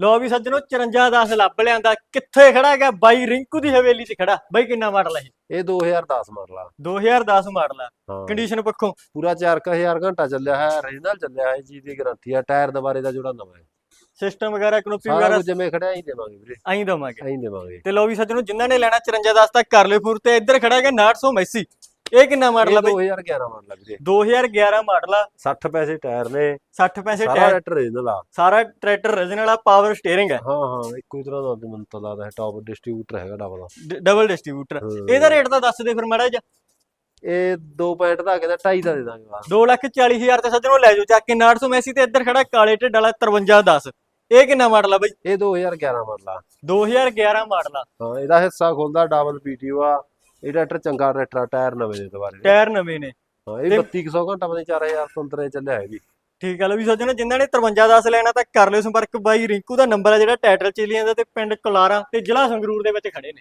ਲੋ ਵੀ ਸੱਜਣੋ 5410 ਲੱਭ ਲਿਆਂਦਾ। ਕਿੱਥੇ ਖੜਾ ਹੈਗਾ ਬਾਈ ਰਿੰਕੂ ਦੀ ਹਵੇਲੀ 'ਚ ਖੜਾ ਬਾਈ ਕਿੰਨਾ ਮਾਡਲ ਹੈ ਇਹ? ਇਹ 2010 ਮਾਡਲ ਆ। 2010 ਮਾਡਲ ਆ। ਹਾਂ। ਕੰਡੀਸ਼ਨ ਪੱਖੋਂ ਪੂਰਾ 4000 ਘੰਟਾ ਚੱਲਿਆ ਹੈ ਓਰੀਜਨਲ ਚੱਲਿਆ ਹੈ ਜੀ ਦੀ ਗਾਰੰਟੀ ਆ ਟਾਇਰ ਦੁਬਾਰੇ ਦਾ ਜੋੜਾ ਨਵਾਂ ਹੈ। ਸਿਸਟਮ ਵਗੈਰਾ ਕਨੋਪੀ ਸਾਰਾ ਵਗੈਰਾ ਕੁਝ ਜਿਵੇਂ ਖੜਿਆ ਹੀ ਦੇਵਾਂਗੇ ਵੀਰੇ। ਐਂ ਦਵਾਂਗੇ। ਐਂ ਦੇਵਾਂਗੇ। ਤੇ ਲੋ ਵੀ ਸੱਜਣੋ ਜਿਨ੍ਹਾਂ ਨੇ ਲੈਣਾ 5410 ਤੱਕ ਕਰ ਲਿਓ ਫੁਰ ਤੇ ਇੱਧਰ ਖੜਾ ਹੈਗਾ 900 ਮੈਸੀ। ਇਹ ਕਿੰਨਾ ਮਾਡਲ ਇਹ ਆ ਬਾਈ 2011 ਮਾਡਲ ਆ ਵੀਰੇ। 2011 ਮਾਡਲ ਆ। 60 ਪੈਸੇ ਟਾਇਰ ਨੇ। 60 ਪੈਸੇ ਸਾਰਾ ਟਾਇਰ। ਓਰੀਜਨਲ ਆ। ਸਾਰਾ ਟਰੈਕਟਰ ਰੀਜਨਲ ਆ ਪਾਵਰ ਸਟੀਅਰਿੰਗ ਹੈ ਹਾਂ ਹਾਂ ਇੱਕੋ ਹੀ ਤਰ੍ਹਾਂ ਦਾ ਮੈਨੂੰ ਤਾਂ ਲੱਗਦਾ ਹੈ ਟਾਪ ਡਿਸਟ੍ਰੀਬਿਊਟਰ ਹੈਗਾ ਡਬਲ ਡਬਲ ਡਿਸਟ੍ਰੀਬਿਊਟਰ। ਇਹਦਾ ਰੇਟ ਤਾਂ ਦੱਸ ਦੇ ਫਿਰ ਮਾੜਾ ਜਿਹਾ। ਇਹ 2 ਪੁਆਇੰਟ ਦਾ ਕਹਿੰਦਾ 2.5 ਦਾ ਦੇ ਦਾਂਗੇ ਬਾਅਦ 2 ਲੱਖ 40 ਹਜ਼ਾਰ ਤੇ ਸੱਜਣੋਂ ਲੈ ਜਾਓ ਚੱਕ ਕੇ 900 ਮੈਸੀ ਤੇ ਇੱਧਰ ਖੜਾ ਕਾਲੇ ਢਿੱਡ ਵਾਲਾ 5310 ਇਹ ਕਿੰਨਾ ਮਾਡਲ ਆ ਬਾਈ? ਇਹ 2011 ਮਾਡਲ ਆ। 2011 ਮਾਡਲ ਆ। ਹਾਂ ਇਹਦਾ ਹਿੱਸਾ ਖੁੱਲਦਾ ਡਬਲ ਪੀਟੀਓ ਆ। ਇਹ ਟਰੈਕਟਰ ਚੰਗਾ ਟਰੈਕਟਰ ਆ, ਟਾਇਰ ਨਵੇਂ ਦੇ ਦੁਬਾਰੇ ਦੇ। ਟਾਇਰ ਨਵੇਂ ਨੇ। ਹਾਂ ਇਹ 3200 ਘੰਟਾ 4000 ਤੋਂ ਅੰਤਰੇ ਚੱਲਿਆ ਹੈ ਵੀ ਠੀਕ ਆ ਲਓ ਵੀ ਸੱਜਣੋ ਜਿਨ੍ਹਾਂ ਨੇ 5310 ਲੈਣਾ ਤਾਂ ਕਰ ਲਿਓ ਸੰਪਰਕ। ਬਾਈ ਰਿੰਕੂ ਦਾ ਨੰਬਰ ਆ ਜਿਹੜਾ ਟਾਈਟਲ ਚ ਲਿਆਂਦਾ ਤੇ ਪਿੰਡ ਕੁਲਾਰਾ ਤੇ ਜ਼ਿਲ੍ਹਾ ਸੰਗਰੂਰ ਦੇ ਵਿੱਚ ਖੜੇ ਨੇ।